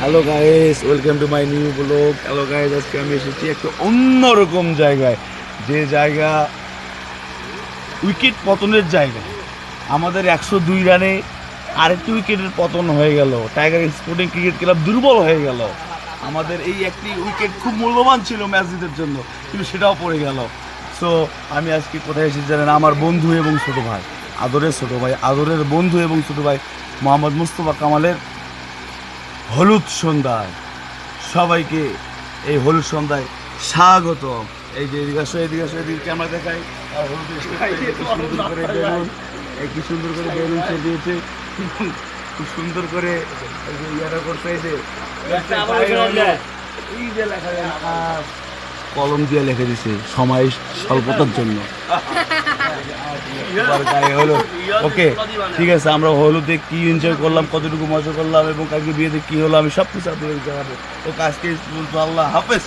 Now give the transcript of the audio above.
Hello guys welcome to my new blog hello guys আজকে আমি এসেছি একটা অন্যরকম জায়গায়। যে জায়গা উইকেট পতনের জায়গা। আমাদের একশো দুই রানে আরেকটি উইকেটের পতন হয়ে গেল। টাইগার স্পোর্টিং ক্রিকেট ক্লাব দুর্বল হয়ে গেল। আমাদের এই একটি উইকেট খুব মূল্যবান ছিল ম্যাচ জিতের জন্য, কিন্তু সেটাও পড়ে গেল। সো আমি আজকে কোথায় এসেছি জানেন? আমার বন্ধু এবং ছোটো ভাই, আদরের ছোটো ভাই, আদরের বন্ধু এবং ছোটো ভাই, মোহাম্মদ মুস্তফা কামালের হলুদ সন্ধ্যায়। সবাইকে এই হলুদ সন্ধ্যায় স্বাগত এই যে এদিকে আসো এদিকে আসো এদিকে ক্যামেরা দেখাই। আর হলুদ কি সুন্দর করে বেলুন এই কি সুন্দর করে বেলুন সাজিয়েছে খুব সুন্দর করে ইয়াটা করতে এই যে কলম দিয়ে লিখে দিছে সময় স্বল্পতার জন্য। গায়ে ওকে, ঠিক আছে, আমরা হলুদে কি এনজয় করলাম, কতটুকু মজা করলাম এবং কালকে বিয়েতে কি হলো, আমি সব কিছু আপনাদের জানাব। ওকে, আজকে আল্লাহ হাফেজ।